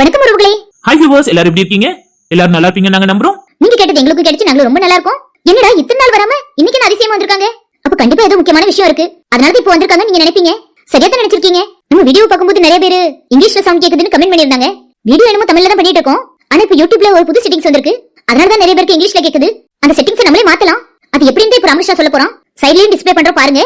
வணக்கம் உறவுகளே. Hi viewers எல்லாரும் எப்படி இருக்கீங்க? எல்லாரும் நல்லா இருப்பீங்க நாங்க நம்புறோம். நீங்க கேட்டது எங்களுக்கு கிடைச்சு நாங்களும் ரொம்ப நல்லா இருக்கோம். என்னடா இத்தனை நாள் வராம இன்னைக்கு என்ன அதிசயமா வந்திருக்காங்க? அப்ப கண்டிப்பா ஏதோ முக்கியமான விஷயம் இருக்கு. அதனால தான் இப்போ வந்திருக்காங்க நீங்க நினைப்பீங்க. சரியா தான் நினைச்சிருக்கீங்க. நம்ம வீடியோ பார்க்கும்போது நிறைய பேர் இங்கிலீஷ்ல சவுண்ட் கேக்குதுன்னு கமெண்ட் பண்ணிருந்தாங்க வீடியோ என்னமோ தமிழ்ல தான் பண்ணிட்டு இருக்கோம். ஆனா இப்போ யூடியூப்ல ஒரு புது செட்டிங்ஸ் வந்திருக்கு. அதனால தான் நிறைய பேருக்கு இங்கிலீஷ்ல கேக்குது. அந்த செட்டிங்ஸ் நம்மளே மாத்தலாம். அது எப்படின்னு இப்போ ரமேஷா சொல்ல போறோம் சைட்லயும் டிஸ்ப்ளே பண்றோம் பாருங்க.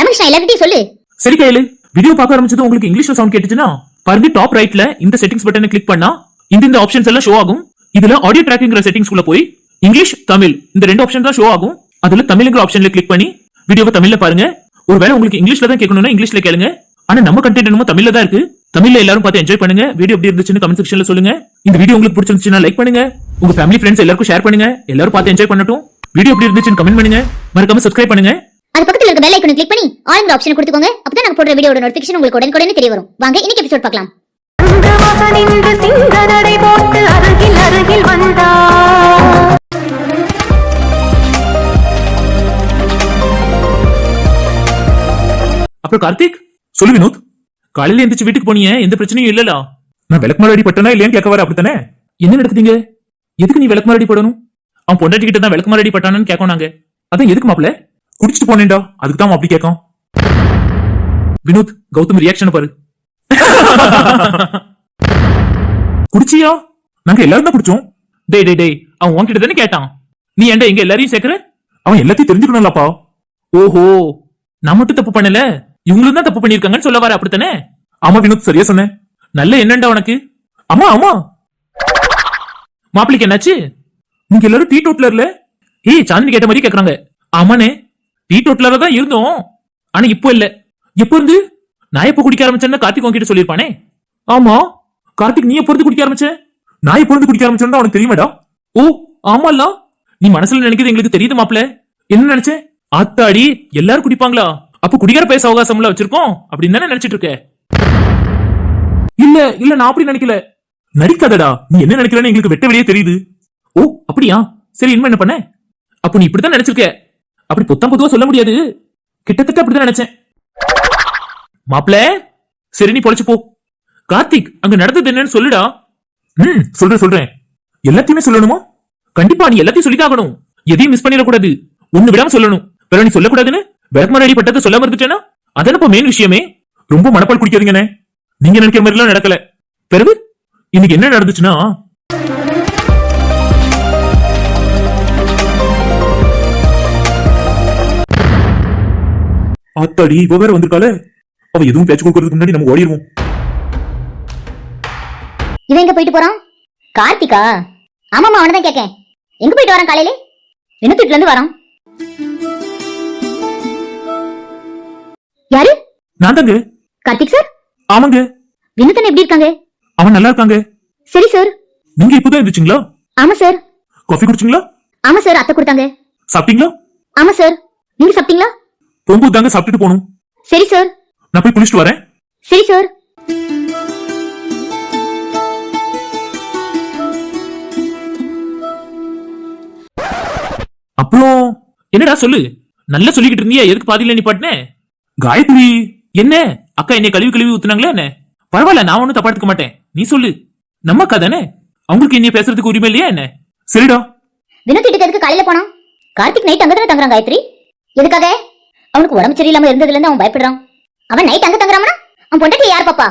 ரமேஷா எல்லார்கிட்டயும் சொல்லு. சரி கையில. வீடியோ பார்க்க ஆரம்பிச்சது உங்களுக்கு இங்கிலீஷ்ல சவுண்ட் கேட்டுச்சுன்னா பாருங்க டாப் ரைட்ல இந்த செட்டிங்ஸ் பட்டனை கிளிக் பண்ணா இந்த இந்த ஆப்ஷன்ஸ் எல்லாம் ஷோ ஆகும். இதுல ஆடியோ ட்ராக்கிங்கிற செட்டிங்ஸ் குள்ள போய் இங்கிலீஷ் தமிழ் இந்த ரெண்டு ஆப்ஷன் தான் ஷோ ஆகும். அதுல தமிழ்ங்கிற ஆப்ஷன்ல கிளிக் பண்ணி வீடியோவை தமிழ்ல பாருங்க. ஒருவேளை உங்களுக்கு இங்கிலீஷ்ல தான் கேட்கணும்னா இங்கிலீஷ்ல கேளுங்க. ஆனா நம்ம கண்டென்ட் என்னமோ தமிழ்ல தான் இருக்கு. தமிழ்ல எல்லாரும் பார்த்து என்ஜாய் பண்ணுங்க. வீடியோ எப்படி இருந்துச்சுன்னு கமெண்ட் செக்ஷன்ல சொல்லுங்க. இந்த வீடியோ உங்களுக்கு பிடிச்சிருந்துச்சுன்னா லைக் பண்ணுங்க. உங்க ஃபேமிலி ஃப்ரெண்ட்ஸ் எல்லாருக்கும் ஷேர் பண்ணுங்க. எல்லாரும் பார்த்து என்ஜாய் பண்ணட்டும். வீடியோ எப்படி இருந்துச்சுன்னு கமெண்ட் பண்ணுங்க. மறக்காம சப்ஸ்கிரைப் பண்ணுங்க. அது பக்கத்துல இருக்க பெல் ஐக்கனை கிளிக் பண்ணி ஆல் ஆப்ஷன் கொடுத்துக்கோங்க. அப்பதான் நாங்க போடுற வீடியோட நோட்டிபிகேஷன் உங்களுக்கு உடனுக்குடனே தெரிய வரும். வாங்க இன்னைக்கு எபிசோட் பார்க்கலாம். அங்கமாக நின்று சிங்க நடை போட்டு அருகில் அருகில் வந்தார் அப்புறம் கார்த்திக் சொல்லு வினோத். காலையில எந்திரிச்சு வீட்டுக்கு போனியே எந்த பிரச்சனையும் இல்லல? நான் விளக்குமாறு அடி பட்டனா இல்லையான்னு கேட்க வர அப்படித்தானே? என்ன நடக்குதுங்க? எதுக்கு நீ விளக்குமாறு அடி படணும்? அவன் பொண்டாட்டி கிட்ட தான் விளக்குமாறு அடி பட்டானு கேட்கும் நாங்க. அதான் எதுக்கு மாப்ள குடிச்சிட்டு போனேன்டா. அதுக்கு தான் அப்படி கேட்கும் வினோத் கௌதம் ரியாக்ஷன் பாரு. குடிச்சியா? நாங்க எல்லாரும் தான் குடிச்சோம். டேய் டேய் டேய் அவன் உன்கிட்ட தானே கேட்டான். நீ ஏன்டா எங்க எல்லாரையும் சேர்க்கற? அவன் எல்லாத்தையும் தெரிஞ்சுக்கணும்லப்பா. ஓஹோ நான் மட்டும் தப்பு பண்ணல? இவங்களும் தான் தப்பு பண்ணிருக்காங்கன்னு சொல்ல வர அப்படித்தானே? ஆமா வினோத் சரியா சொன்னேன். நல்ல என்னண்டா உனக்கு. ஆமா ஆமா. மாப்பிளைக்கு என்னாச்சு? நீங்க எல்லாரும் டீ டோட்லர்ல ஏய் சாந்தினி கேட்ட மாதிரி கேக்குறாங்க. ஆமாண்ணே. டீ டோட்லரா தான் இருந்தோம். ஆனா இப்போ இல்ல. எப்போ இருந்து? நான் எப்போ குடிக்க ஆரம்பிச்சேன்னு கார்த்திக் உங்ககிட்ட சொல்லிருப்பானே ஆமா. கார்த்திக் நீ எப்போ இருந்து குடிக்க ஆரம்பிச்ச? நான் எப்போ இருந்து குடிக்க ஆரம்பிச்சேன்னு உனக்கு தெரியுமாடா ஓ ஆமால நீ மனசுல நினைக்கிறது எங்களுக்கு தெரியுது மாப்ள என்ன நினைச்ச? ஆத்தாடி எல்லாரும் குடிப்பாங்களா? அப்ப குடிக்கிற பேச அவகாசம்ல வச்சிருக்கோம் அப்படின்னு தானே நினைச்சிட்டு இருக்க? இல்ல இல்ல நான் அப்படி நினைக்கல. நடிக்காதடா. நீ என்ன நினைக்கிறேன்னு எங்களுக்கு வெட்ட வெளியே தெரியுது. ஓ அப்படியா? சரி இனிமே என்ன பண்ண? அப்ப நீ இப்படித்தான் நினைச்சிருக்க. அப்படி புத்தம் புதுவா சொல்ல முடியாது. கிட்டத்தட்ட அப்படிதான் நினைச்சேன். மாப்பிள சரி நீ பொழைச்சு போ. கார்த்திக் அங்க நடந்தது என்னன்னு சொல்லுடா. ம் சொல்றேன் சொல்றேன். எல்லாத்தையுமே சொல்லணுமா? கண்டிப்பா நீ எல்லாத்தையும் சொல்லிதாகணும் எதையும் மிஸ் பண்ணிடக்கூடாது. ஒண்ணு விடாம சொல்லணும். வேற நீ சொல்லக்கூடாதுன்னு? விளக்குமாரி பட்டத்தை சொல்ல மறந்துட்டேனா அதான இப்ப மெயின் விஷயமே. ரொம்ப மனப்பால் குடிக்காதீங்கண்ணே. நீங்க நினைக்கிற மாதிரி எல்லாம் நடக்கல. பிறகு? இன்னைக்கு என்ன நடந்துச்சுன்னா ஆத்தாடி இவ வேற வந்திருக்காளே. அவ எதுவும் பேச்சு கொடுக்கறதுக்கு முன்னாடி நம்ம ஓடிடுவோம் இவன் எங்க போயிட்டு போறான்? கார்த்திகா? ஆமாமா அவனை தான் கேட்கேன் எங்க போயிட்டு வரான் காலையில? வினத்துட்டுல இருந்து வரான்? யாரு? நான் தாங்க. கார்த்திக் சார்? ஆமாங்க. வினத்தன் எப்படி இருக்காங்க? அவன் நல்லா இருக்காங்க. சரி சார். நீங்க இப்பதான் இருந்துச்சுங்களா ஆமா சார். காஃபி குடிச்சிங்களா? ஆமா சார் அத்தை கொடுத்தாங்க. சாப்பிட்டீங்களா? ஆமா சார். நீங்க சாப்பிட்டீங்களா? போகும்போது தாங்க சாப்பிட்டுட்டு போகணும். சரி சார் நான் போய் குளிச்சுட்டு வரேன். சரி சார் அப்புறம் என்னடா சொல்லு? நல்லா சொல்லிக்கிட்டு இருந்தியா? எதுக்கு பாதியில நிப்பாட்டினே காயத்ரி என்ன? அக்கா என்னை கழுவி கழுவி ஊத்துனாங்களா என்ன? பரவாயில்ல நான் ஒண்ணும் தப்பா எடுத்துக்க மாட்டேன். நீ சொல்லு. நம்ம அக்கா தானே? அவங்களுக்கு என்னைய பேசுறதுக்கு உரிமை இல்லையா என்ன? சரிடா. எதுக்கு காலையில போனான்? கார்த்திக் நைட் அங்க தானே தங்குறான் காயத்ரி? எதுக்காக? அவனுக்கு உடம்பு சரியில்லாம இருந்ததுல இருந்து அவன் பயப்படுறான். அவன் நைட் அங்க தங்குறாமனா? அவன் பொண்டாட்டி யார் பாப்பா?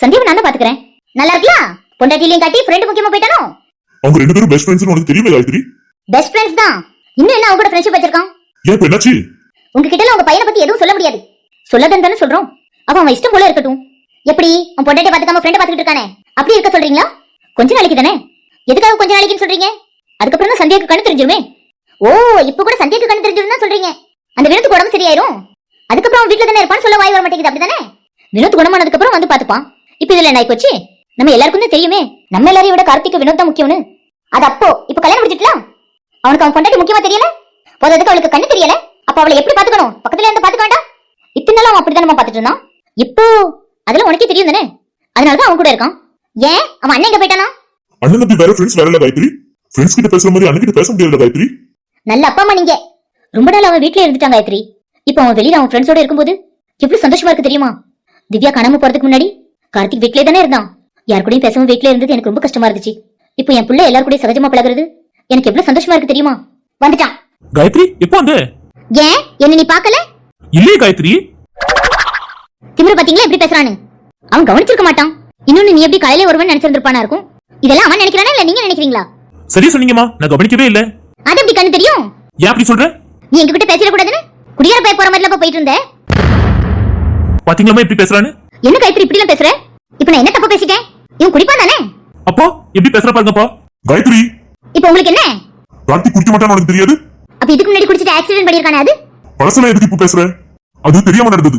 சந்தீப் நான் பாத்துக்கிறேன். நல்லா இருக்கியா? பொண்டாட்டிலையும் காட்டி ஃப்ரெண்ட் முக்கியமா போயிட்டானோ? அவங்க ரெண்டு பேரும் பெஸ்ட் ஃப்ரெண்ட்ஸ் உனக்கு தெரியுமே காயத்ரி. பெஸ்ட் ஃப்ரெண்ட்ஸ் தான். இன்னும் என்ன அவங்க கூட ஃப்ரெண்ட்ஷிப் வச்சிருக்கான்? ஏன் என்னாச்சு? உங்ககிட்ட உங்க பையனை பத்தி எதுவும் சொல்ல முடியாது. சொல்லாதன்னு தானே சொல்றோம். அவன் அவன் இஷ்டம் போல இருக்கட்டும். எப்படி? அவன் பொண்டாட்டி பாத்துக்காம ஃப்ரெண்ட் பாத்துக்கிட்டு இருக்கானே? அப்படி இருக்க சொல்றீங்களா? கொஞ்ச நாளைக்கு தானே? எதுக்காக கொஞ்ச நாளைக்குன்னு சொல்றீங்க? அதுக்கப்புறம் தான் சந்தியாக்கு கண்ணு தெரிஞ்சிருமே. ஓ இப்ப கூட சந்தியாக்கு கண்ணு தெரிஞ்சிரும் தான் சொல்றீங்க. அந்த வினோத்து உடம்பு சரியாயிரும். அதுக்கப்புறம் அவன் வீட்டுல தானே இருப்பான்னு சொல்ல வாய் வர மாட்டேங்குது அப்படிதானே? வினோத் குணமானதுக்கு அப்புறம் வந்து பாத்துப்பான் இப்ப இதுல என்ன போச்சு நம்ம எல்லாருக்கும் தான் தெரியுமே. நம்ம எல்லாரையும் விட கார்த்திக் வினோத் தான் முக்கியம்னு. அது அப்போ இப்ப கல்யாணம் முடிச்சிட்டலாம் அவனுக்கு அவன் பொண்டாட்டி முக்கியமா தெரியல? போததுக்கு அவளுக்கு கண்ணு தெரியல. அப்ப அவளை எப்படி பாத்துக்கணும் பக்கத்துல இருந்து பாத்துக்க வேண்டாம். இத்தனை நாள் அவன் அப்படிதான் நம்ம பாத்துட்டு இருந்தான். இப்போ அதெல்லாம் உனக்கே தெரியும் தானே? அதனாலதான் அவன் கூட இருக்கான். ஏன்? அவன் அண்ணன் எங்க போயிட்டானா? அண்ணன் தம்பி வேற ஃப்ரெண்ட்ஸ் வேற இல்ல காயத்ரி. ஃப்ரெண்ட்ஸ் கிட்ட பேசுற மாதிரி அண்ணன் கிட்ட பேச முடியல காயத்ரி. நல்ல அப்பா அம்மா நீங்க. ரொம்ப நாள் அவன் வீட்லயே இருந்துட்டான் காயத்ரி. இப்போ அவன் வெளியில அவன் ஃப்ரெண்ட்ஸோட இருக்கும்போது எவ்வளவு சந்தோஷமா இருக்கு தெரியுமா? திவ்யா காணாம போறதுக்கு முன்னாடி கார்த்திக் வீட்லயே தானே இருந்தான். யார் கூடயும் பேசாம வீட்ல இருந்தது எனக்கு ரொம்ப கஷ்டமா இருந்துச்சு. இப்போ என் பிள்ளை எல்லாரும் கூட சகஜமா பழகுறது எனக்கு எவ்வளவு சந்தோஷமா இருக்கு தெரியுமா? வந்துட்டான். காயத்ரி எப்போ வந்த? ஏன்? என்ன நீ பார்க்கல? இல்லையே காயத்ரி. திமிர பாத்தீங்களா எப்படி பேசுறான்னு? அவன் கவனிச்சிருக்க மாட்டான். இன்னொன்னு நீ எப்படி காலையில வருவன்னு நினைச்சிருந்திருப்பானா இருக்கும்? இதெல்லாம் அவன் நினைக்கிறானா இல்ல நீங்க நினைக்கிறீங்களா? சரியா சொன்னீங்கம்மா. நான் கவனிக்கவே இல்ல. அது எப்படி கண்ணு தெரியும்? ஏன் அப்படி சொல்ற? நீ எங்ககிட்ட பேசிட கூடாதுன்னு குடியார போய் போற மாதிரிலாம் போயிட்டு இருந்த? பாத்தீங்களாமா எப்படி பேசுறான்னு? என்ன கைத்திரி இப்படி எல்லாம் பேசுற? இப்ப நான் என்ன தப்பா பேசிட்டேன்? இவன் குடிப்பான் தானே? அப்பா எப்படி பேசுற பாருங்கப்பா. காயத்ரி. இப்போ உங்களுக்கு என்ன? கார்த்திக் குடிக்க மாட்டான்னு உனக்கு தெரியாது? அப்ப இதுக்கு முன்னாடி குடிச்சிட்டு ஆக்சிடென்ட் பண்ணிருக்கானே அது? பழசெல்லாம் எதுக்கு இப்ப பேசுற? அது தெரியாம நடந்தது.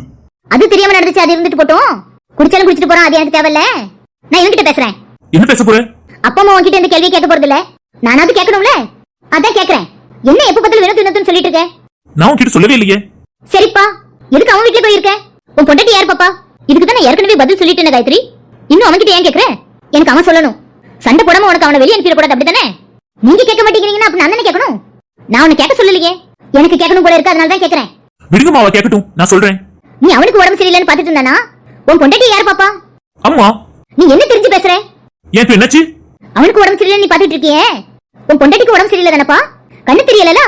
அது தெரியாம நடந்துச்சு அது இருந்துட்டு போட்டோம். குடிச்சாலும் குடிச்சிட்டு போறான் அது எனக்கு தேவையில்ல. நான் இவன்கிட்ட பேசுறேன். என்ன பேச போற? அப்பா அம்மா உன்கிட்ட இந்த கேள்வி கேட்க போறது இல்ல நானாவது கேட்கணும்ல? அதான் கேக்குறேன் என்ன எப்ப பார்த்தாலும் வினோத் வினோத்னு சொல்லிட்டு இருக்க? நான் உன்கிட்ட சொல்லவே இல்லையே. சரிப்பா. எதுக்கு அவன் வீட்ல போயிருக்க? உன் பொண்டாட்டி யார் பாப்பா? இதுக்கு தான் நான் ஏற்கனவே பதில் சொல்லிட்டேன் காயத்ரி. இன்னும் அவன்கிட்ட ஏன் கேக்குற? எனக்கு அவன் சொல்லணும். சண்டை போடாம உனக்கு அவனை வெளியே அனுப்பிடக்கூடாது அப்படித்தானே? நீங்க கேட்க மாட்டேங்கிறீங்கன்னா அப்ப நான் தானே கேட்கணும்? நான் உன்னை கேட்க சொல்லலையே. எனக்கு கேட்கணும் போல இருக்கு அதனால தான் கேக்குறேன். விடுங்கம்மா அவ கேட்கட்டும். நான் சொல்றேன். நீ அவனுக்கு உடம்பு சரியில்லைன்னு பாத்துட்டு இருந்தானா? உன் பொண்டாட்டி யார் பாப்பா? அம்மா. நீ என்ன தெரிஞ்சு பேசுற? ஏன் என்னாச்சு? அவனுக்கு உடம்பு சரியில்லை நீ பாத்துட்டு இருக்கியே. உன் பொண்டாட்டிக்கு உடம்பு சரியில்லை தானப்பா? கண்ணு தெரியலல?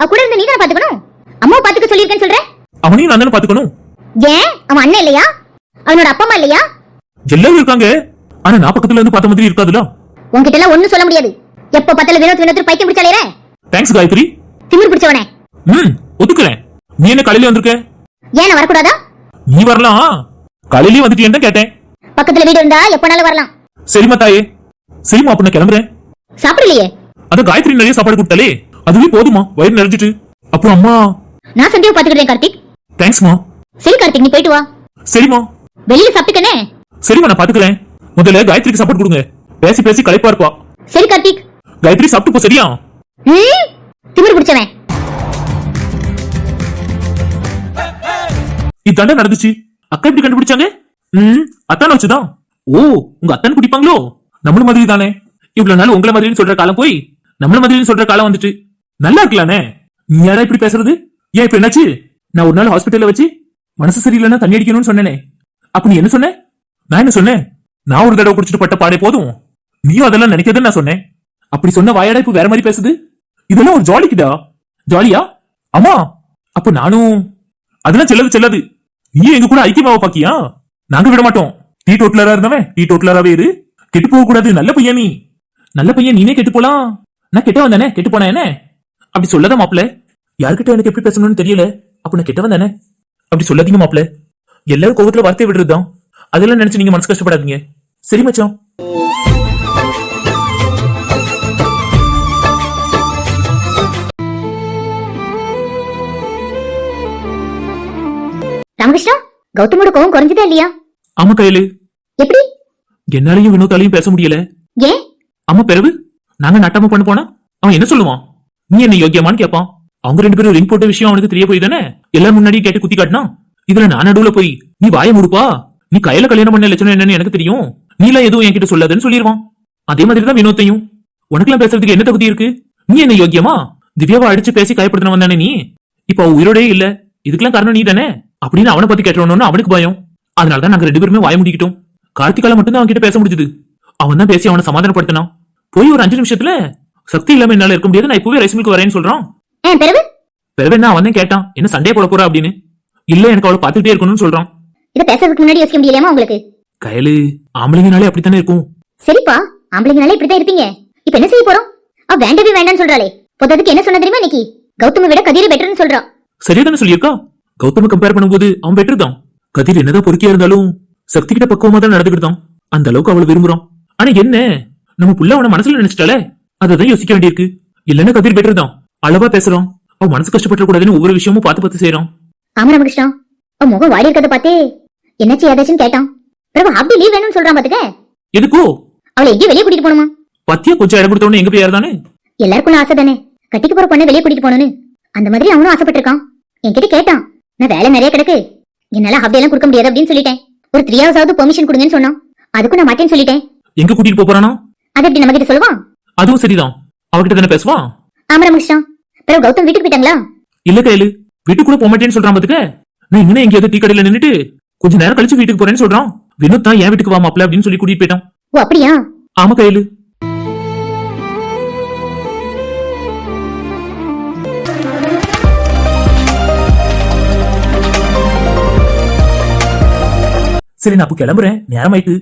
அவ கூட இருந்து நீ தானே பாத்துக்கணும்? அம்மாவை பாத்துக்க சொல்லியிருக்கேன்னு சொல்ற? அவனையும் நான் தானே பாத்துக்கணும்? ஏன்? அவன் அண்ணன் இல்லையா? அவனோட அப்பா அம்மா இல்லையா? எல்லாரும் இருக்காங்க. ஆனா நான் பக்கத்துல இருந்து பார்த்த மாதிரி இருக்காதுல? உன்கிட்ட எல்லாம் ஒண்ணும் சொல்ல முடியாது. எப்ப பார்த்தாலும் வினோத் வினோத் பைத்தியம் பிடிச்சாலே தேங்க்ஸ் காயத்ரி. திமிர் பிடிச்சவனே. ம் ஒத்துக்கிறேன். நீ என்ன காலையில வந்திருக்க? ஏன் வரக்கூடாதா? நீ வரலாம். காலையிலயே வந்துட்டியேன்னு தான் கேட்டேன். பக்கத்துல வீடு இருந்தா எப்பனாலும் வரலாம். சரிம்மா தாயே. சரிம்மா அப்ப நான் கிளம்புறேன். சாப்பிடலையே? அத காயத்ரி நிறைய சாப்பாடு கொடுத்தாலே. அதுவே போதுமா? வயிறு நிறைஞ்சிட்டு. அப்புறம் அம்மா. நான் சந்தியாவை பாத்துக்கிட்டேன் கார்த்திக். தேங்க்ஸ்மா சரி கார்த்திக் நீ போயிட்டு வா. சரிம்மா. வெளியில சாப்பிட்டுக்கனே. சரிம்மா நான் பாத்துக்கிறேன் முதல்ல காயத்ரிக்கு சப்போர்ட் கொடுங்க. பேசி பேசி களைப்பா இருப்பா. சரி கார்த்திக். காயத்ரி சாப்பிட்டு போ சரியா? ம்? திமிர் பிடிச்சவன். இதாண்டா நடந்துச்சு. அக்கா எப்படி கண்டுபிடிச்சாங்க? ம் அத்தான வச்சுதான். ஓ உங்க அத்தன் குடிப்பாங்களோ நம்மள மாதிரி தானே இவ்வளவு நாள் உங்கள மாதிரின்னு சொல்ற காலம் போய் நம்மள மாதிரின்னு சொல்ற காலம் வந்துட்டு. நல்லா இருக்கலானே நீ யாரா இப்படி பேசுறது? ஏன் இப்ப என்னாச்சு? நான் ஒரு நாள் ஹாஸ்பிட்டல்ல வச்சு மனசு சரியில்லைன்னா தண்ணி அடிக்கணும்னு சொன்னேனே. அப்ப நீ என்ன சொன்ன? நான் என்ன சொன்னேன்? நான் ஒரு தடவை குடிச்சிட்டு பட்ட பாடே போதும். நீயும் அதெல்லாம் நினைக்கிறதுன்னு நான் சொன்னேன். அப்படி சொன்ன வாயாடா இப்ப வேற மாதிரி பேசுது? இதெல்லாம் ஒரு ஜாலிக்குதா? ஜாலியா? அம்மா அப்ப நானும் அதெல்லாம் செல்லது செல்லது. நீ எங்க கூட ஐக்கியமாவ பாக்கியா நாங்க விட மாட்டோம். டீ டோட்லரா இருந்தவன் டீ டோட்லராவே இரு. கெட்டு போக கூடாது நல்ல பையன் நீ. நல்ல பையன் நீனே கெட்டு போலாம். நான் கெட்ட வந்தானே கெட்டு போனா என்ன? அப்படி சொல்லாத மாப்ள யார்கிட்ட எனக்கு எப்படி பேசணும்னு தெரியல. அப்ப நான் வந்தானே அப்படி சொல்லாதீங்க மாப்ள எல்லாரும் கோவத்துல வார்த்தை விடுறதுதான். அதெல்லாம் நினைச்சு நீங்க மனசு கஷ்டப்படாதீங்க. சரி மச்சான். ராமகிருஷ்ணா கௌதமோட கோவம் குறைஞ்சதா இல்லையா? ஆமா கையில. எப்படி? என்னாலையும் வினோத்தாலையும் பேச முடியல. ஏன்? ஆமா பிறகு நாங்க நட்டாம பண்ண போனா? அவன் என்ன சொல்லுவான்? நீ என்ன யோக்கியமான்னு கேட்பான் அவங்க ரெண்டு பேரும் ரிங் போட்ட விஷயம் அவனுக்கு தெரிய போய் தானே எல்லாரும் முன்னாடி கேட்டு குத்தி காட்டினா? இதுல நான் நடுவுல போய் நீ வாய முடுப்பா. நீ கையில கல்யாணம் பண்ண லட்சணம் என்னன்னு எனக்கு தெரியும். நீ எல்லாம் எதுவும் என்கிட்ட சொல்லாதுன்னு சொல்லிடுவான் அதே மாதிரி தான் வினோத்தையும். உனக்கெல்லாம் பேசுறதுக்கு என்ன தகுதி இருக்கு? நீ என்ன யோக்கியமா? திவ்யாவை அடிச்சு பேசி காயப்படுத்தின வந்தானே நீ? இப்ப அவ உயிரோடே இல்ல. இதுக்கெல்லாம் காரணம் நீ தானே அப்படின்னு அவனை பத்தி கேட்டோன்னு அவனுக்கு பயம். அதனாலதான் நாங்க ரெண்டு பேருமே வாய முடிக்கிட்டோம். கார்த்திகால மட்டும் தான் அவன்கிட்ட பேச முடிஞ்சது. அவன் தான் பேசி அவனை சமாதானப்படுத்தினான். போய் ஒரு அஞ்சு நிமிஷத்துல சக்தி இல்லாம என்னால இருக்க முடியாது. நான் இப்பவே ரைஸ் வரேன்னு சொல்றான். பிறகு? பிறகு என்ன அவன் தான் கேட்டான். என்ன சண்டையை போட போறா அப்படின்னு. இல்ல எனக்கு அவளை பாத்துக்கிட்டே இருக்கணும்னு சொல்றான். இத பேசுறதுக்கு முன்னாடி யோசிக்க முடியலையாமா உங்களுக்கு? கயலு ஆம்பளைங்கனாலே அப்படித்தானே இருக்கும்? சரிப்பா ஆம்பளைங்கனாலே இப்படித்தான் இருப்பீங்க. இப்ப என்ன செய்ய போறோம்? அவ வேண்டவே வேண்டாம்னு சொல்றாளே. பொத்ததுக்கு என்ன சொன்ன தெரியுமா இன்னைக்கு? கௌதம விட கதிர பெட்டர்னு சொல்றா. சரியா தானே சொல்லியிருக்கா? கௌதம கம்பேர் பண்ணும்போது அவன் பெட்டர் தான். கதிர் என்னதான் பொறுக்கியா இருந்தாலும் சக்தி கிட்ட பக்குவமா தான் நடந்துக்கிட்டான் அந்த அளவுக்கு அவளை விரும்புறான். ஆனா என்ன? நம்ம புள்ள அவன மனசுல நினைச்சிட்டாலே அததான் யோசிக்க வேண்டியிருக்கு. இல்லன்னா கதிர் பெட்டர் தான். அளவா பேசுறான். அவன் மனசு கஷ்டப்பட கூடாதுன்னு ஒவ்வொரு விஷயமும் பார்த்து பார்த்து செய்யறான் ஆமா ராமகிருஷ்ணா. அவன் முகம் வாடி இருக்கிறத பார்த்தே என்னாச்சு ஏதாச்சும் கேட்டான். பிறகு அப்படி லீவ் வேணும்னு சொல்றான் பாத்துக்க? எதுக்கோ? அவளை எங்கேயும் வெளியே கூட்டிட்டு போகணுமா? பத்தியா கொஞ்சம் இடம் கொடுத்தவொடனே எங்க போய் தானே எல்லாருக்கும் ஆசை தானே. கட்டிக்கு போற பொண்ணை வெளியே கூட்டிட்டு போகணும்னு. அந்த மாதிரி அவனும் ஆசைப்பட்டிருக்கான். என்கிட்ட கேட்டான் நான் வேலை நிறைய கிடக்கு. என்னால ஹப்டி எல்லாம் கொடுக்க முடியாது அப்படின்னு சொல்லிட்டேன். ஒரு த்ரீ ஹவர்ஸ் ஆகுது பெர்மிஷன் கொடுங்கன்னு சொன்னான். அதுக்கும் நான் மாட்டேன்னு சொல்லிட்டேன். எங்க கூட்டிட்டு போறானா? அது எப்படி நம்ம கிட்ட சொல்லுவான்? அதுவும் சரிதான். அவகிட்ட தானே பேசுவான் ஆமா ராமகிருஷ்ணா. பிறகு கௌதம் வீட்டுக்கு போயிட்டாங்களா? இல்ல கையில வீட்டுக்கு கூட போக மாட்டேன்னு சொல்றான் பாத்துக்க. நான் இங்கே எங்கேயாவது டீ கடையில நின்னுட்டு கொஞ்ச நேரம் கழிச்சு வீட்டுக்கு போறேன்னு சொல்றான். வினோத் தான் என் வீட்டுக்கு வா மாப்ள அப்படின்னு சொல்லி கூட்டிட்டு போயிட்டான். ஓ அப்படியா? ஆமா கையிலு. சரி நான் அப்ப கிளம்புறேன். நேரமாயிட்டு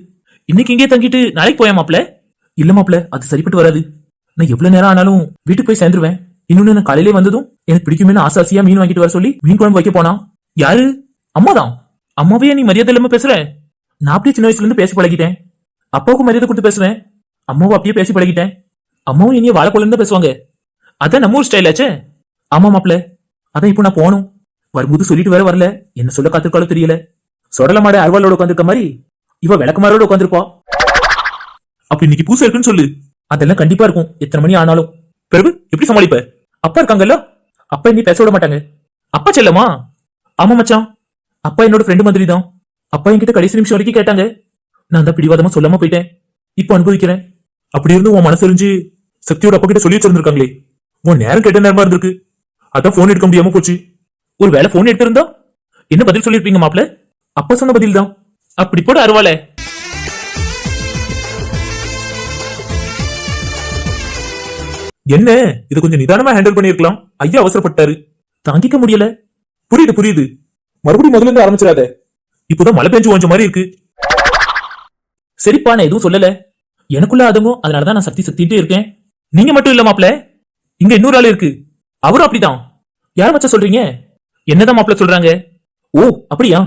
இன்னைக்கு இங்கே தங்கிட்டு நாளைக்கு போயா மாப்ள இல்ல மாப்ள அது சரிப்பட்டு வராது. நான் எவ்வளவு நேரம் ஆனாலும் வீட்டுக்கு போய் சேர்ந்துருவேன். இன்னொன்னு நான் காலையிலே வந்ததும் எனக்கு பிடிக்குமே ஆசை ஆசையா மீன் வாங்கிட்டு வர சொல்லி மீன் குழம்பு வைக்க போனா யாரு? அம்மாதான். அம்மாவே நீ மரியாதை இல்லாம பேசுற? நான் அப்படியே சின்ன வயசுல இருந்து பேசி பழகிட்டேன். அப்பாவுக்கு மரியாதை கொடுத்து பேசுவேன். அம்மாவும் அப்படியே பேசி பழகிட்டேன். அம்மாவும் இனிய வாழைக்குள்ள தான் பேசுவாங்க. அதான் நம்ம ஊர் ஸ்டைல் ஆச்சே. ஆமா மாப்ள அதான் இப்போ நான் போகணும். வரும்போது சொல்லிட்டு வேற வரல. என்ன சொல்ல காத்திருக்காளோ தெரியல. சொடல மாட அருவாளோட உட்காந்துருக்க மாதிரி இவ விளக்குமாரோட உட்காந்துருப்பா அப்ப இன்னைக்கு பூசை இருக்குன்னு சொல்லு. அதெல்லாம் கண்டிப்பா இருக்கும். எத்தனை மணி ஆனாலும். பிறகு எப்படி சமாளிப்ப? அப்பா இருக்காங்கல்ல? அப்பா இனி பேச விட மாட்டாங்க. அப்பா செல்லமா? ஆமா மச்சான். அப்பா என்னோட ஃப்ரெண்டு மாதிரி தான் அப்பா என்கிட்ட கடைசி நிமிஷம் வரைக்கும் கேட்டாங்க. நான் தான் பிடிவாதமா சொல்லாம போயிட்டேன். இப்போ அனுபவிக்கிறேன். அப்படி இருந்து உன் மனசு அறிஞ்சு சக்தியோட அப்பா கிட்ட சொல்லி வச்சிருந்திருக்காங்களே. உன் நேரம் கெட்ட நேரமா இருந்திருக்கு. அதான் போன் எடுக்க முடியாம போச்சு. ஒரு வேளை போன் எடுத்திருந்தா? என்ன பதில் சொல்லிருப்பீங்க மாப்பிள அப்பா சொன்ன பதில் தான் அப்படி போட அருவாள. என்ன? இது கொஞ்சம் நிதானமா ஹேண்டில் பண்ணிருக்கலாம் ஐயா அவசரப்பட்டாரு. தாங்கிக்க முடியல. புரியுது புரியுது. மறுபடியும் முதல்ல இருந்து ஆரம்பிச்சிடாத. இப்போதான் மழை பெஞ்சு கொஞ்சம் மாதிரி இருக்கு. சரிப்பா நான் எதுவும் சொல்லல. எனக்குள்ள அதுவும் அதனாலதான் நான் சக்தி சக்திட்டு இருக்கேன். நீங்க மட்டும் இல்ல மாப்ள இங்க இன்னொரு ஆள் இருக்கு. அவரும் அப்படிதான். யார மச்சா சொல்றீங்க? என்னதான் மாப்ள சொல்றாங்க? ஓ அப்படியா?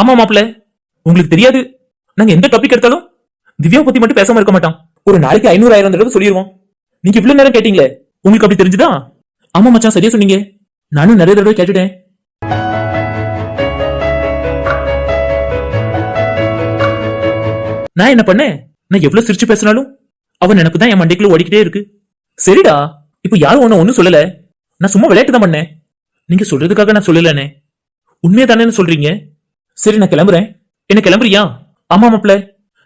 ஆமா மாப்ள உங்களுக்கு தெரியாது. நாங்க எந்த டாபிக் எடுத்தாலும் திவ்யா பத்தி மட்டும் பேசாம இருக்க மாட்டோம். ஒரு நாளைக்கு ஐநூறு ஆயிரம் தடவை சொல்லிடுவோம் நீங்க இவ்வளவு நேரம் கேட்டீங்களே உங்களுக்கு அப்படி தெரிஞ்சுதா? ஆமா மச்சான் சரியா சொன்னீங்க. நானும் நிறைய தடவை கேட்டுட்டேன். நான் என்ன பண்ணேன்? நான் எவ்வளவு சிரிச்சு பேசினாலும் அவன் நினப்பு தான் என் மண்டைக்குள்ள ஓடிக்கிட்டே இருக்கு. சரிடா இப்போ யாரும் ஒன்னும் ஒன்னும் சொல்லல. நான் சும்மா விளையாட்டு தான் பண்ணேன். நீங்க சொல்றதுக்காக நான் சொல்லலனே உண்மையா தானேன்னு சொல்றீங்க. சரி நான் கிளம்புறேன். என்ன கிளம்புறியா? ஆமா மாப்ள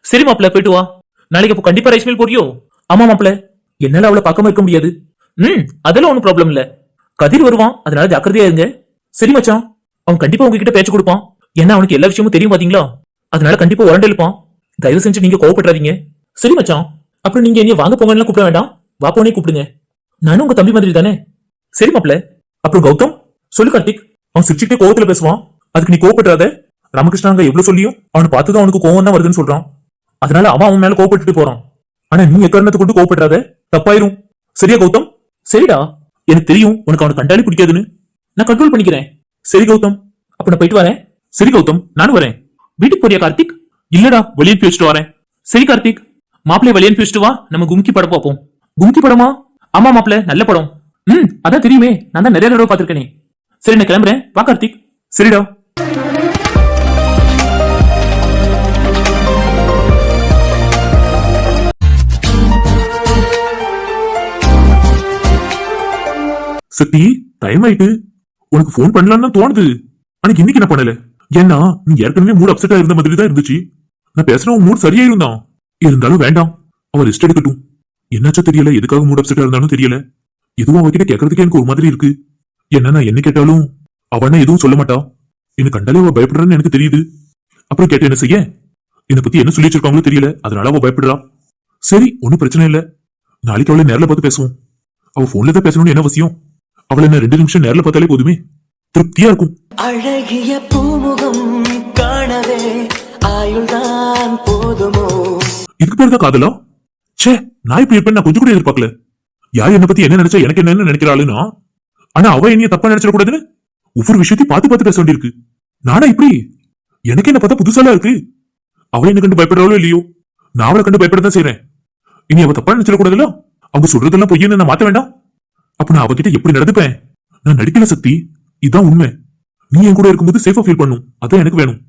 சரி மாப்பிள போயிட்டு வா. நாளைக்கு அப்போ கண்டிப்பா ரைஸ் மில் போறியோ? ஆமா மாப்ள என்னால அவளை பார்க்காம இருக்க முடியாது. ம் அதெல்லாம் ஒன்றும் ப்ராப்ளம் இல்ல. கதிர் வருவான் அதனால ஜாக்கிரதையா இருங்க. சரி மச்சான். அவன் கண்டிப்பா உங்ககிட்ட பேச்சு கொடுப்பான். ஏன்னா அவனுக்கு எல்லா விஷயமும் தெரியும் பாத்தீங்களா? அதனால கண்டிப்பா உரண்டு எழுப்பான். தயவு செஞ்சு நீங்க கோவப்படாதீங்க. சரி மச்சான். அப்புறம் நீங்க என்ன வாங்க போங்கன்னு கூப்பிட வேண்டாம். வா போனே கூப்பிடுங்க. நானும் உங்க தம்பி மாதிரி தானே? சரி மாப்ள அப்புறம் கௌதம் சொல்லு கார்த்திக். அவன் சிரிச்சுக்கிட்டே கோவத்துல பேசுவான். அதுக்கு நீ கோவப்படாத. ராமகிருஷ்ணாங்க எவ்வளவு சொல்லியும் அவனை பார்த்துதான் அவனுக்கு கோவம் தான் வருதுன்னு சொல்றான். அதனால அவன் அவன் மேல கோவப்பட்டுட்டு போறான். ஆனா நீ எக்காரணத்தை கொண்டு கோவப்படாத தப்பாயிரும். சரியா கௌதம்? சரிடா. எனக்கு தெரியும் உனக்கு அவனை கண்டாலே பிடிக்காதுன்னு. நான் கண்ட்ரோல் பண்ணிக்கிறேன். சரி கௌதம். அப்ப நான் போயிட்டு வரேன். சரி கௌதம். நானும் வரேன். வீட்டுக்கு போறியா கார்த்திக்? இல்லடா வெளியே பேசிட்டு வச்சுட்டு வரேன். சரி கார்த்திக். மாப்பிள்ளை வெளியே பேசிட்டு வச்சுட்டு வா. நம்ம கும்கி படம் பார்ப்போம். கும்கி படமா? ஆமா மாப்பிள்ள. நல்ல படம். ம் அதான் தெரியுமே. நான் தான் நிறைய தடவை பார்த்துருக்கேனே. சரி நான் கிளம்புறேன். வா கார்த்திக். சரிடா. சக்தி டைம் ஆயிட்டு. உனக்கு ஃபோன் பண்ணலாம்னு தோணுது. அன்னைக்கு இன்னைக்கு என்ன பண்ணல? ஏன்னா நீ ஏற்கனவே மூட் அப்செட்டா இருந்த மாதிரி தான் இருந்துச்சு. நான் பேசுறேன் மூட் சரியா இருந்தான் இருந்தாலும் வேண்டாம். அவன் ரெஸ்ட் எடுக்கட்டும். என்னாச்சோ தெரியல எதுக்காக மூட் அப்செட்டா இருந்தாலும் தெரியல. எதுவும் அவகிட்ட கேட்கறதுக்கு எனக்கு ஒரு மாதிரி இருக்கு. என்ன நான் என்ன கேட்டாலும் அவனா எதுவும் சொல்ல மாட்டா. என்ன கண்டாலே அவ பயப்படுறான்னு எனக்கு தெரியுது. அப்புறம் கேட்ட என்ன செய்ய? என்னை பத்தி என்ன சொல்லி வச்சிருக்காங்களோ தெரியல. அதனால அவ பயப்படுறா. சரி ஒன்னும் பிரச்சனை இல்ல. நாளைக்கு அவளை நேரில் பார்த்து பேசுவோம். அவ போன்ல தான் பேசணும்னு என்ன அவசியம்? அவளை என்ன ரெண்டு நிமிஷம் நேர்ல பார்த்தாலே போதுமே. திருப்தியா இருக்கும். அழகிய பூமுகம் காணவே ஆயுள்தான் போதுமோ? இதுக்கு பேர் தான் காதலா? ச்சே நான் இப்படி இருப்பேன் நான் கொஞ்சம் கூட எதிர்பார்க்கல. யார் என்ன பத்தி என்ன நினைச்சா எனக்கு என்னன்னு நினைக்கிறாளுன்னா? ஆனா அவ என்னைய தப்பா நினைச்சிடக்கூடாதுன்னு ஒவ்வொரு விஷயத்தையும் பார்த்து பார்த்து பேச வேண்டியிருக்கு. நானா இப்படி? எனக்கு என்ன பார்த்தா புதுசாலாம் இருக்கு. அவ என்ன கண்டு பயப்படுறாளோ இல்லையோ? நான் அவளை கண்டு பயப்பட தான் செய்றேன். இனி அவ தப்பா நினைச்சிடக்கூடாதுல்ல? அவங்க சொல்றதெல்லாம் பொய்யன்னு நான் மாத்த வேண்டாம். அப்ப நான் அவகிட்ட எப்படி நடந்துப்பேன்? நான் நடிக்கல சக்தி. இதான் உண்மை. நீ என் கூட இருக்கும்போது சேஃபா ஃபீல் பண்ணும். அதான் எனக்கு வேணும்.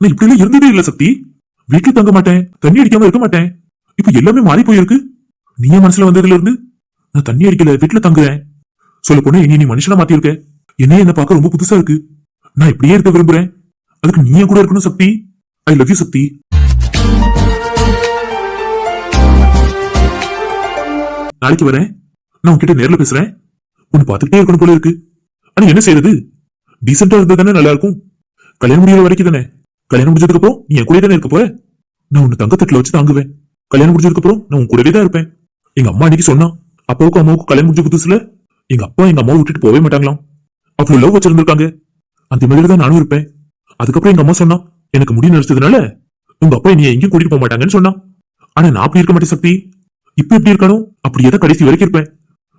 நான் இப்படி எல்லாம் இருந்ததே இல்ல சக்தி. வீட்டுல தங்க மாட்டேன். தண்ணி அடிக்காம இருக்க மாட்டேன். இப்ப எல்லாமே மாறி போயிருக்கு. நீ என் மனசுல வந்ததுல இருந்து நான் தண்ணி அடிக்கல வீட்டுல தங்குறேன். சொல்ல போனா இனி நீ மனுஷனா மாத்திருக்க என்னையே என்ன பார்க்க ரொம்ப புதுசா இருக்கு. நான் இப்படியே இருக்க விரும்புறேன். அதுக்கு நீ கூட இருக்கணும் சக்தி. ஐ லவ் யூ சக்தி. நாளைக்கு வரேன். நான் உன்கிட்ட நேர்ல பேசுறேன். உன்னை பார்த்துக்கிட்டே இருக்கணும் போல இருக்கு. ஆனா என்ன செய்யறது டீசெண்டா இருந்தா தானே நல்லா இருக்கும். கல்யாணம் முடியற வரைக்கும் தானே. கல்யாணம் முடிஞ்சதுக்கு அப்புறம் நீ என் கூட தானே இருக்க போற? நான் உன்னை தங்கத்தட்டுல வச்சு தாங்குவேன். கல்யாணம் முடிஞ்சதுக்கு அப்புறம் நான் உன் கூடவே தான் இருப்பேன். எங்க அம்மா அன்னைக்கு சொன்னா அப்பாவுக்கும் அம்மாவுக்கும் கல்யாணம் முடிஞ்ச புதுசுல எங்க அப்பா எங்க அம்மாவை விட்டுட்டு போகவே மாட்டாங்களாம். அவ்வளவு லவ் வச்சிருந்திருக்காங்க. அந்த மாதிரி தான் நானும் இருப்பேன். அதுக்கப்புறம் எங்க அம்மா சொன்னா எனக்கு முடி நடிச்சதுனால உங்க அப்பா நீ எங்கேயும் கூட்டிட்டு போக மாட்டாங்கன்னு சொன்னா. ஆனா நான் அப்படி இருக்க மாட்டேன் சக்தி. இப்ப எப்படி இருக்கணும் அப்படியே தான் கடைசி வரைக்கும் இருப்பேன்.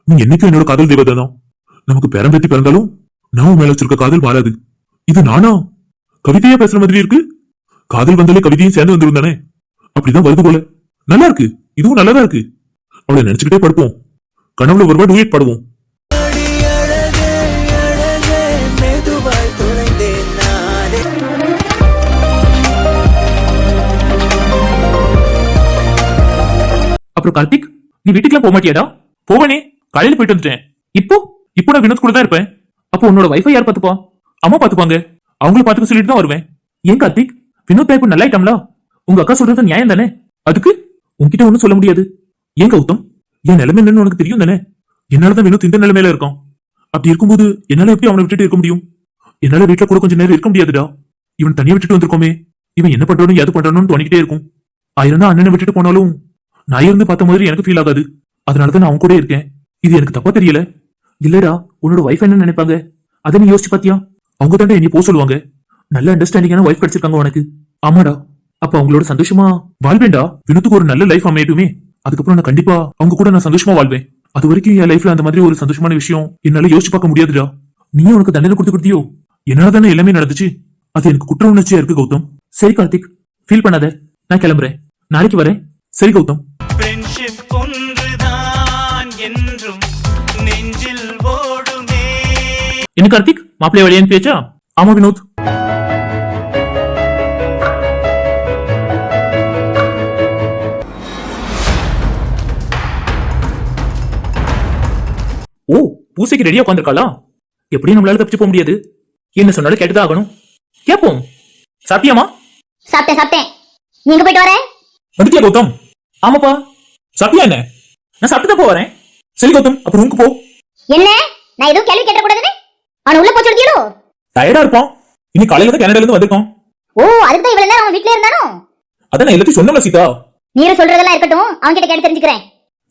நீ என்னைக்கும் என்னோட காதல் தெய்வத்தை தான் நமக்கு பேரம் பேத்தி பிறந்தாலும் நான் மேல வச்சிருக்க காதல் மாறாது. இது நானா? கவிதையா பேசுற மாதிரி இருக்கு? காதல் வந்தாலே கவிதையும் சேர்ந்து வந்துடும் தானே? அப்படிதான் வருது போல. நல்லா இருக்கு. இதுவும் நல்லாதான் இருக்கு. அவளை நினைச்சுக்கிட்டே படுப்போம். கனவுல ஒருவா டூயட் பாடுவோம். அப்புறம் கார்த்திக் நீ வீட்டுக்குலாம் போக மாட்டியாடா? போவனே. காலையில போயிட்டு வந்துட்டேன். இப்போ இப்போ நான் வினோத் கூட தான் இருப்பேன். அப்போ உன்னோட வைஃபை யார் பாத்துப்பா அம்மா பாத்துப்பாங்க அவங்கள பாத்துக்க சொல்லிட்டு தான் வருவேன். ஏன் கார்த்திக்? வினோத் தான் நல்ல நல்லா உங்க அக்கா சொல்றது நியாயம் தானே? அதுக்கு உன்கிட்ட ஒன்னும் சொல்ல முடியாது. ஏன் கௌதம்? என் நிலைமை என்னன்னு உனக்கு தெரியும் தானே? என்னாலதான் வினோத் இந்த நிலைமையில இருக்கான். அப்படி இருக்கும்போது என்னால எப்படி அவனை விட்டுட்டு இருக்க முடியும்? என்னால வீட்டுல கூட கொஞ்ச நேரம் இருக்க முடியாதுடா. இவன் தனியா விட்டுட்டு வந்திருக்கோமே. இவன் என்ன பண்றானோ எது பண்றானோன்னு தோணிக்கிட்டே இருக்கும். ஆயிரம் தான் அண்ணனை விட்டுட்டு போனாலும் நான் இருந்து பார்த்த மாதிரி எனக்கு ஃபீல் ஆகாது. அதனாலதான் நான் அவன் கூட இருக்கேன். இது எனக்கு தப்பா தெரியல. இல்லடா உன்னோட வைஃப் என்ன நினைப்பாங்க? அதை நீ யோசிச்சு பாத்தியா? அவங்க தாண்டா என்னை போக சொல்லுவாங்க. நல்ல அண்டர்ஸ்டாண்டிங்கான ஒய்ஃப் கிடைச்சிருக்காங்க உனக்கு. ஆமாடா. அப்ப அவங்களோட சந்தோஷமா வாழ்வேன்டா வினத்துக்கு ஒரு நல்ல லைஃப் அமையட்டுமே. அதுக்கப்புறம் நான் கண்டிப்பா அவங்க கூட நான் சந்தோஷமா வாழ்வேன். அது வரைக்கும் என் லைஃப்ல அந்த மாதிரி ஒரு சந்தோஷமான விஷயம் என்னால யோசிச்சு பார்க்க முடியாதுடா. நீ உனக்கு தண்டனை கொடுத்து கொடுத்தியோ? என்னால தானே எல்லாமே நடந்துச்சு. அது எனக்கு குற்ற உணர்ச்சியா இருக்கு கௌதம். சரி கார்த்திக். ஃபீல் பண்ணாத. நான் கிளம்புறேன். நாளைக்கு வரேன். சரி கௌதம். என்ன கார்த்திக் மாப்பிள்ளை வழியா அனுப்பியாச்சா ஆமா வினோத். ஓ பூசைக்கு ரெடியா உட்காந்துருக்காளா எப்படியும் நம்மளால தப்பிச்சு போக முடியாது. என்ன சொன்னாலும் கேட்டுதான் ஆகணும் கேப்போம். சாப்பிட்டியாமா சாப்பிட்டேன் சாப்பிட்டேன். நீங்க போயிட்டு வரேன். வந்துட்டியா கௌதம்? ஆமாப்பா. சாப்பிட்டியா என்ன? நான் சாப்பிட்டு தான் போறேன் சரி கௌதம் அப்புறம் ரூமுக்கு போ. என்ன? நான் எதுவும் கேள்வி கேட்டக்கூடாதுன்னு? அவன் உள்ள போச்சு சொல்லியோ டயர்டா இருப்பான். இன்னைக்கு காலையில தான் கனடால இருந்து வந்திருக்கோம் ஓ அதுக்கு தான் இவ்வளவு நேரம் அவன் வீட்ல இருந்தானோ? அதான் நான் எல்லாத்தையும் சொன்னல சீதா. நீங்க சொல்றதெல்லாம் இருக்கட்டும் அவன் கிட்ட கேட்டு தெரிஞ்சுக்கிறேன்.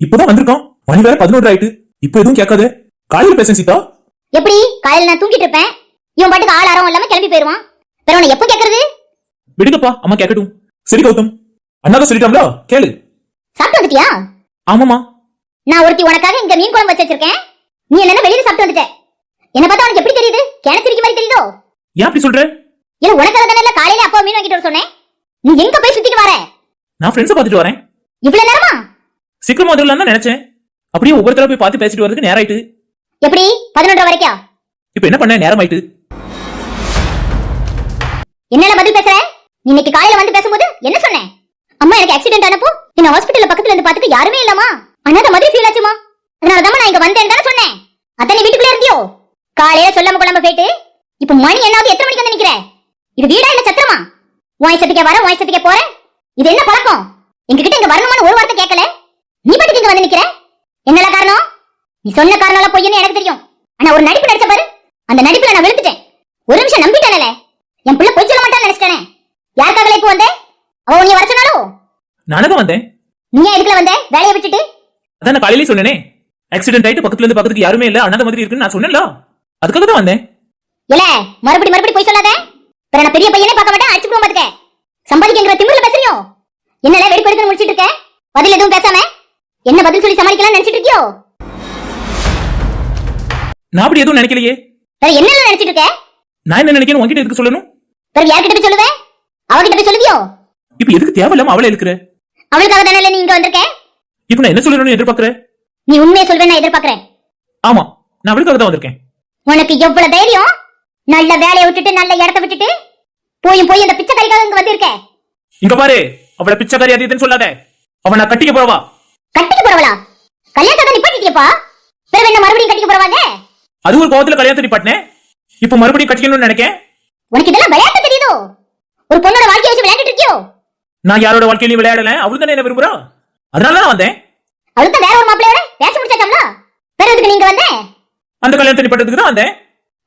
இப்பதான் வந்திருக்கான். மணி வேற பதினொன்று ஆயிட்டு. இப்ப எதுவும் கேட்காத. காலையில பேச சீதா. எப்படி? காலையில நான் தூங்கிட்டு இருப்பேன். இவன் பாட்டுக்கு ஆள் ஆரம் இல்லாம கிளம்பி போயிருவான். பிறகு உன்னை எப்போ கேக்குறது விடுங்கப்பா அம்மா கேட்கட்டும். சரி கௌதம். அண்ணா தான் சொல்லிட்டாங்களா கேளு. சாப்பிட்டு வந்துட்டியா? ஆமாமா நான் ஒருத்தி உனக்காக இங்க மீன் குழம்பு வச்சு வச்சிருக்கேன். நீ என்ன வெளியில சாப்பிட்டு வந்துட்ட? என்ன பார்த்தா உனக்கு எப்படி தெரியுது? கிணச்சிருக்க மாதிரி தெரியுதோ? ஏன் அப்படி சொல்ற? இல்ல உனக்காக தானே காலையில அப்பா மீன் வாங்கிட்டு வர சொன்னேன்? நீ எங்க போய் சுத்திட்டு வர? நான் ஃப்ரெண்ட்ஸை பார்த்துட்டு வரேன். இவ்வளவு நேரமா? சீக்கிரமா வந்துடலாம் தான் நினைச்சேன். அப்படியே ஒவ்வொருத்தர போய் பார்த்து பேசிட்டு வரதுக்கு நேரம் ஆயிட்டு எப்படி? பதினொன்றரை வரைக்கும் இப்ப என்ன பண்ண? நேரம் ஆயிட்டு என்னால பதில் பேசுற? இன்னைக்கு காலையில வந்து பேசும்போது என்ன சொன்னேன் அம்மா எனக்கு ஆக்சிடென்ட் ஆனப்போ என்ன ஹாஸ்பிடல்ல பக்கத்துல இருந்து பார்த்துட்டு யாருமே இல்லமா அனாத மாதிரி ஃபீல் ஆச்சுமா? அதனாலதான் நான் இங்க வந்தேன் தானே சொன்னேன். அதான் நீ வீட்டுக்குள்ள இருந்தியோ? காலையில சொல்லாம கொள்ளாம போயிட்டு இப்ப மணி என்னாவது எத்தனை மணிக்கு வந்து நிக்கிற? இது வீடா இல்ல சத்திரமா? உன் இஷ்டத்துக்கே வர உன் இஷ்டத்துக்கே போற? இது என்ன பழக்கம்? எங்ககிட்ட இங்க வரணுமான்னு ஒரு வார்த்தை கேட்கல. நீ பாட்டுக்கு இங்க வந்து நிக்கிற? என்னல காரணம்? நீ சொன்ன காரணம் பொய்ன்னு எனக்கு தெரியும். ஆனா ஒரு நடிப்பு நடிச்ச பாரு. அந்த நடிப்புல நான் விழுந்துட்டேன் ஒரு நிமிஷம் நம்பிட்டானே. என் பிள்ளை பொய் சொல்ல மாட்டான்னு நினைச்சிட்டானே யாருக்காக இப்போ வந்தே? அவ உன்னை வர சொன்னாலோ? நானே தான் வந்தேன். நீ இதுக்குள்ள வந்த? வேலையை விட்டுட்டு? அதான் காலையிலேயே சொன்னேனே. ஆக்சிடென்ட் ஆயிட்டு பக்கத்துல இருந்து பக்கத்துக்கு யாருமே இல்ல. அண்ணாத மாதிரி இருக்குன்னு நான் சொன்னேன்ல. அதுக்காக தான் வந்தேன். இல்ல மறுபடி மறுபடி போய் சொல்லாத. பிற நான் பெரிய பையனே பார்க்க மாட்டேன் அடிச்சு போக பாத்துக்க. சம்பாதிக்கிற திமிர்ல பேசுறியோ? என்னல வெடி கொடுத்து முடிச்சிட்டு இருக்க? பதில் எதுவும் பேசாம? என்ன பதில் சொல்லி சமாளிக்கலாம் நினைச்சிட்டு இருக்கியோ? நான் அப்படி எதுவும் நினைக்கலையே. வேற என்ன நினைச்சிட்டு இருக்க? நான் என்ன நினைக்கிறேன் உன்கிட்ட எதுக்கு சொல்லணும்? வேற யார்கிட்ட போய் சொல்லுவே? அவகிட்ட போய் சொல்லுவியோ? இப்ப எதுக்கு தேவையில்லாம அவளை இருக்கிற அவளுக்காக தானே நீ இங்க வந்திருக்க? இப்ப நான் என்ன சொல்லணும்னு எதிர்பார்க்கற? நீ உண்மையை சொல்வேன்னு நான் எதிர்பார்க்கறேன். ஆமா நான் அவளுக்காக தான் வந்திருக்கேன். உனக்கு எவ்வளவு தைரியம்? நல்ல வேலையை விட்டுட்டு நல்ல இடத்த விட்டுட்டு? போயும் போய் அந்த பிச்சைக்காரிக்காக இங்க வந்திருக்க? இங்க பாரு அவளை பிச்சைக்காரி அது இதுன்னு சொல்லாத. அவன் நான் கட்டிக்க போறவா? கட்டிக்க போறவளா? கல்யாணத்தை நிப்பாட்டிட்டியப்பா பிறகு என்ன மறுபடியும் கட்டிக்க போறவாங்க? அது ஒரு கோவத்துல கல்யாணத்தை நிப்பாட்டினேன் இப்ப மறுபடியும் கட்டிக்கணும்னு நினைக்கேன்? உனக்கு இதெல்லாம் விளையாட்டு தெரியுதோ? ஒரு பொண்ணோட வாழ்க்கைய வச்சு விளையாடிட்டு இருக்கியோ? நான் யாரோட வாழ்க்கையிலையும் விளையாடல? அவள் தானே என்ன விரும்புறா? அதனால தான் வந்தேன். அவளுக்கு வேற ஒரு மாப்பிள்ளையோட? பேச முடிச்சாச்சாம்ல? பிறகு எதுக்கு நீங்க வந்த? அந்த கல்யாணத்தை நிப்பாட்டதுக்கு தான் வந்தேன்.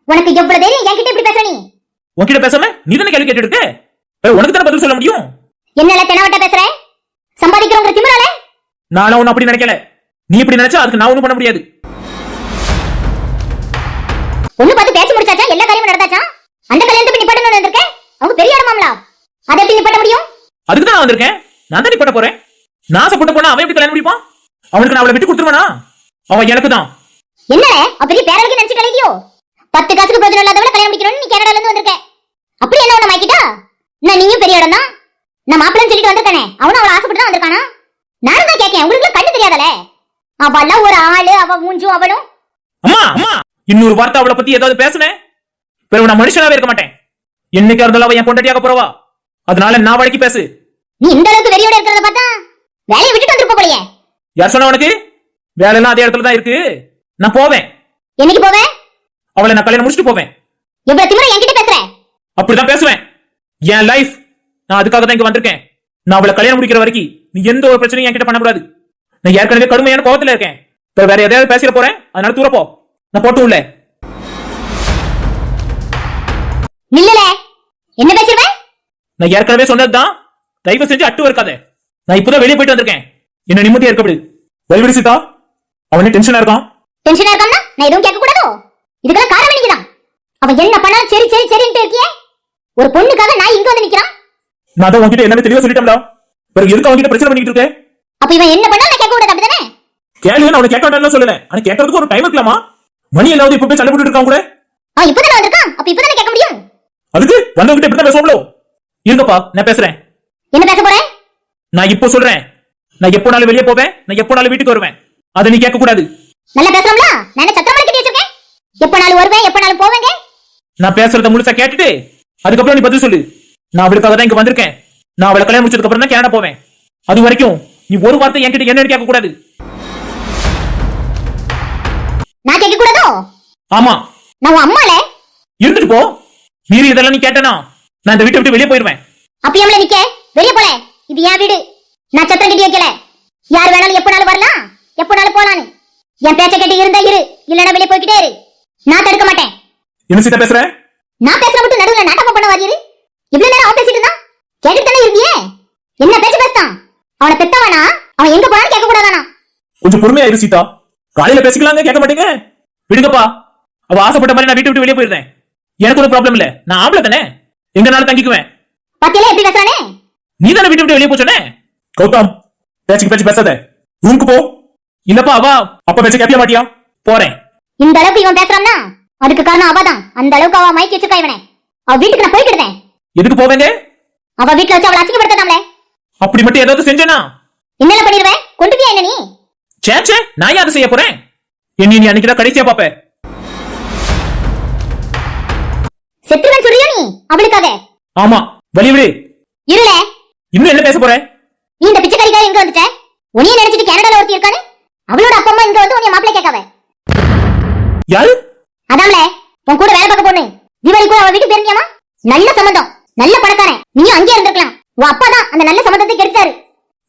உனக்கு எவ்வளவு தைரியம்? என்கிட்ட இப்படி பேசுற நீ? உன்கிட்ட பேசாம நீ தானே கேள்வி கேட்டு இருக்க? உனக்கு தானே பதில் சொல்ல முடியும்? என்னல தெனவட்ட பேசுற? சம்பாதிக்கிறவங்க திமிர நானும் ஒன்னும் அப்படி நினைக்கல. நீ இப்படி நினைச்சா அதுக்கு நான் ஒண்ணும் பண்ண முடியாது. ஒண்ணு பார்த்து பேசி முடிச்சாச்சா? எல்லா காரியமும் நடந்தாச்சா? அந்த கல்யாணத்துக்கு நிப்பாட்டணும்னு வந்திருக்கேன் அவங்க பெரிய இடமாம்லா அதை எப்படி நிப்பாட்ட முடியும்? அதுக்கு தான் நான் வந்திருக்கேன். நான் தான் நிப்பட்ட போறேன்? நான் சப்போர்ட் பண்ணா அவன் எப்படி கல்யாணம் முடிப்பான்? அவனுக்கு நான் அவளை விட்டு கொடுத்துருவானா? அவன் எனக்கு தான். என்னடே? பெரிய பேரலுக்கு நினைச்சு கலைக்கியோ? பத்து காசுக்கு பிரயோஜனம் இல்லாதவள கல்யாணம் முடிக்கணும்னு நீ கனடால இருந்து வந்திருக்க. அப்படி என்ன உன்னை மாக்கிட்டா நான் நீயும் பெரிய இடம் தான் நான் மாப்பிள்ளை சொல்லிட்டு வந்திருக்கானே. அவனும் அவளை ஆசைப்பட்டு தான் வந்திருக்கானா? நானும் தான் கேட்கேன் உங்களுக்கு கண்ணு தெரியாதல? அவெல்லாம் ஒரு ஆளு அவ மூஞ்சும் அவளும். அம்மா! அம்மா! இன்னொரு வார்த்தை அவளை பத்தி ஏதாவது பேசுனேன் பிறகு நான் மனுஷனாவே இருக்க மாட்டேன். என்னைக்கா இருந்தாலும் அவ என் பொண்டாட்டியாக போறவா? அதனால நான் வழக்கி பேசு. நீ இந்த அளவுக்கு வெறியோட இருக்கிறத பார்த்தா வேலையை விட்டுட்டு வந்திருப்ப போலயே. யார் சொன்ன உனக்கு? வேலைலாம் அதே இடத்துல தான் இருக்கு. நான் போவேன். என்னைக்கு போவேன் அவளை நான் கல்யாணம் முடிச்சுட்டு போவேன். இவ்வளவு திமிர என்கிட்ட பேசுற? அப்படிதான் பேசுவேன். என் லைஃப் நான் அதுக்காக தான் இங்க வந்திருக்கேன். நான் அவளை கல்யாணம் முடிக்கிற வரைக்கும் நீ எந்த ஒரு பிரச்சனையும் என்கிட்ட பண்ணக்கூடாது. நான் ஏற்கனவே கடுமையான கோவத்துல இருக்கேன். இப்ப வேற எதையாவது பேசிட போறேன். அதனால தூர போ. நான் போட்டு உள்ள. நில்லல. என்ன பேசிருவேன் நான் ஏற்கனவே சொன்னதுதான். தயவு செஞ்சு அட்டு இருக்காத நான் இப்பதான் வெளியே போயிட்டு வந்திருக்கேன். என்ன நிம்மதியா இருக்க விடு. வழிவிடு சீதா. அவனே டென்ஷனா இருக்கான்? டென்ஷனா இருக்காமனா நான் எதுவும் கேட்க கூடாதோ இதுக்கெல்லாம் காரணம் நீங்கதான் அவன் என்ன பண்ணாலும் சரி சரி சரின்ட்டு இருக்கியே? ஒரு பொண்ணுக்காக நான் இங்க வந்து நிக்கிறான் நான் தான் உன்கிட்ட எல்லாமே தெளிவா சொல்லிட்டேன்டா பிறகு எதுக்கு அவன்கிட்ட பிரச்சனை பண்ணிட்டு இருக்கேன் அப்ப இவன் என்ன பண்ணாலும் நான் கேட்க கூடாது அப்படிதானே கேள்வி நான் அவனை கேட்க வேண்டாம்னு சொல்லல. ஆனா கேட்கறதுக்கு ஒரு டைம் இருக்கலாமா மணி எல்லாம் இப்ப போய் சண்டை போட்டுட்டு இருக்கான் கூட. அவன் இப்பதானே வந்திருக்கான்? அப்ப இப்பதானே கேட்க முடியும்? அதுக்கு வந்தவங்கிட்ட இப்படி தான் பேசுவாங்களோ இருங்கப்பா நான் பேசுறேன். என்ன பேச போறேன் நான் இப்போ சொல்றேன். நான் எப்போனாலும் வெளியே போவேன். நான் எப்போனாலும் வீட்டுக்கு வருவேன். அதை நீ கேட்க கூடாது நல்லா பேசலாம்ல நான் சத்திரமலை கட்டி வச்சிருக்கேன்? எப்ப நாளும் வருவேன் எப்ப நாளும் போவேங்க. நான் பேசுறத முழுசா கேட்டுட்டு அதுக்கப்புறம் நீ பதில் சொல்லு. நான் அவளுக்காக தான் இங்க வந்திருக்கேன். நான் அவளை கல்யாணம் முடிச்சதுக்கு அப்புறம் தான் கனடா போவேன். அது வரைக்கும் நீ ஒரு வார்த்தை என்கிட்ட என்னன்னு கேட்க கூடாது நான் கேட்க கூடாதோ ஆமா. நான் அம்மால? இருந்துட்டு போ. மீறி இதெல்லாம் நீ கேட்டனா? நான் இந்த வீட்டை விட்டு வெளியே போயிருவேன். அப்ப ஏம்ல நிக்க. வெளிய போல. இது என் வீடு. நான் சத்திரம் கட்டி வைக்கல. யார் வேணாலும் எப்பனாலும் வரலாம். எப்பனாலும் போலான்னு. என் பேச்ச கேட்டு இருந்தா இரு. இல்லனா வெளிய போய்கிட்டே இரு. நான் தடுக்க மாட்டேன். என்ன சீதா பேசுற? நான் பேசுற மட்டும் நடுவுல நாட்டமா பண்ண வாரியரு இவ்வளவு நேரம் அவன் பேசிட்டு இருந்தான் கேட்டுட்டு தானே இருந்தியே. என்ன பேச்சு பேசுறான் அவனை பெத்தவனா? அவன் எங்க போனான்னு கேட்க கூடாதானா கொஞ்சம் பொறுமையா இரு சீதா. காலையில பேசிக்கலாங்க கேட்க மாட்டீங்க? விடுங்கப்பா. அவ ஆசைப்பட்ட மாதிரி நான் வீட்டை விட்டு வெளியே போயிருந்தேன். எனக்கு ஒரு ப்ராப்ளம் இல்ல. நான் ஆம்பளை தானே? எங்கனாலும் தங்கிக்குவேன். பத்தியில எப்படி பேசுறானே? நீ தானே வீட்டை விட்டு வெளியே போச்சோனே? கௌதம் பேச்சுக்கு பேச்சு பேசாத. ரூமுக்கு போ. இல்லப்பா அவா அப்ப பேச்ச கேட்க மாட்டியா? போறேன். இந்த அளவுக்கு இவன் பேசுறான்னா? அதுக்கு காரணம் அவதான். அந்த அளவுக்கு அவ மயக்கி வச்சிருக்கா இவனை. அவ வீட்டுக்கு நான் போய்க்கிடுதேன் எதுக்கு போவேங்க அவ வீட்டுல வச்சு அவளை அசிங்கப்படுத்தாமலே அப்படி மட்டும் ஏதாவது செஞ்சேனா? என்னல பண்ணிடுவேன் கொண்டு போய் என்ன நீ? சேச்சே நான் ஏன் அதை செய்ய போறேன்? என்னை நீ அன்னைக்கு தான் கடைசியா பாப்ப செத்துருவன் சொல்றியா நீ? அவளுக்காக? ஆமா. வழி விடு. இருள. இன்னும் என்ன பேச போற? நீ இந்த பிச்சைக்காரிக்காக எங்க வந்துட்ட? உனிய நினைச்சிட்டு கனடால ஒருத்தி இருக்கானு அவளோட அப்பா அம்மா இங்க வந்து உன்னை மாப்பிள்ளை கேட்காவ யாரு? அதான்ல உன் கூட வேலை பார்க்க பொண்ணு. தீபாவளி கூட அவ வீட்டுக்கு போயிருந்தியாமா? நல்ல சம்மந்தம் நல்ல பணக்காரன். நீயும் அங்கேயே இருந்திருக்கலாம். உன் அப்பா தான் அந்த நல்ல சம்மந்தத்தை கெடுத்தாரு.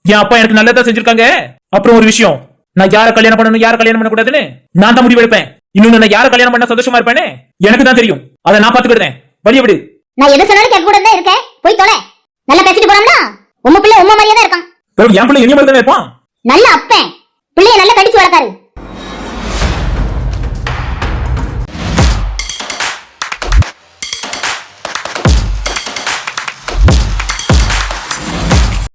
என் அப்பா எனக்கு நல்லதா செஞ்சிருக்காங்க. அப்புறம் ஒரு விஷயம். நான் யார கல்யாணம் பண்ணணும் யார கல்யாணம் பண்ண கூடாதுன்னு நான் தான் முடிவு எடுப்பேன். இன்னொன்னு நான் யார கல்யாணம் பண்ண சந்தோஷமா இருப்பேனே எனக்கு தான் தெரியும். அதை நான் பாத்துக்கிட்டேன் வழிய விடு. நான் எது சொன்னாலும் கேட்க கூட தான் இருக்கேன். போய் தொலை. நல்லா பேசிட்டு போறாங்களா உம்ம பிள்ளை உம்ம மாதிரியே தான் இருக்கான். என் பிள்ளை மாதிரி தானே இருப்பான்? நல்ல அப்பன். பிள்ளைய நல்லா கடிச்சு வளர்க்காரு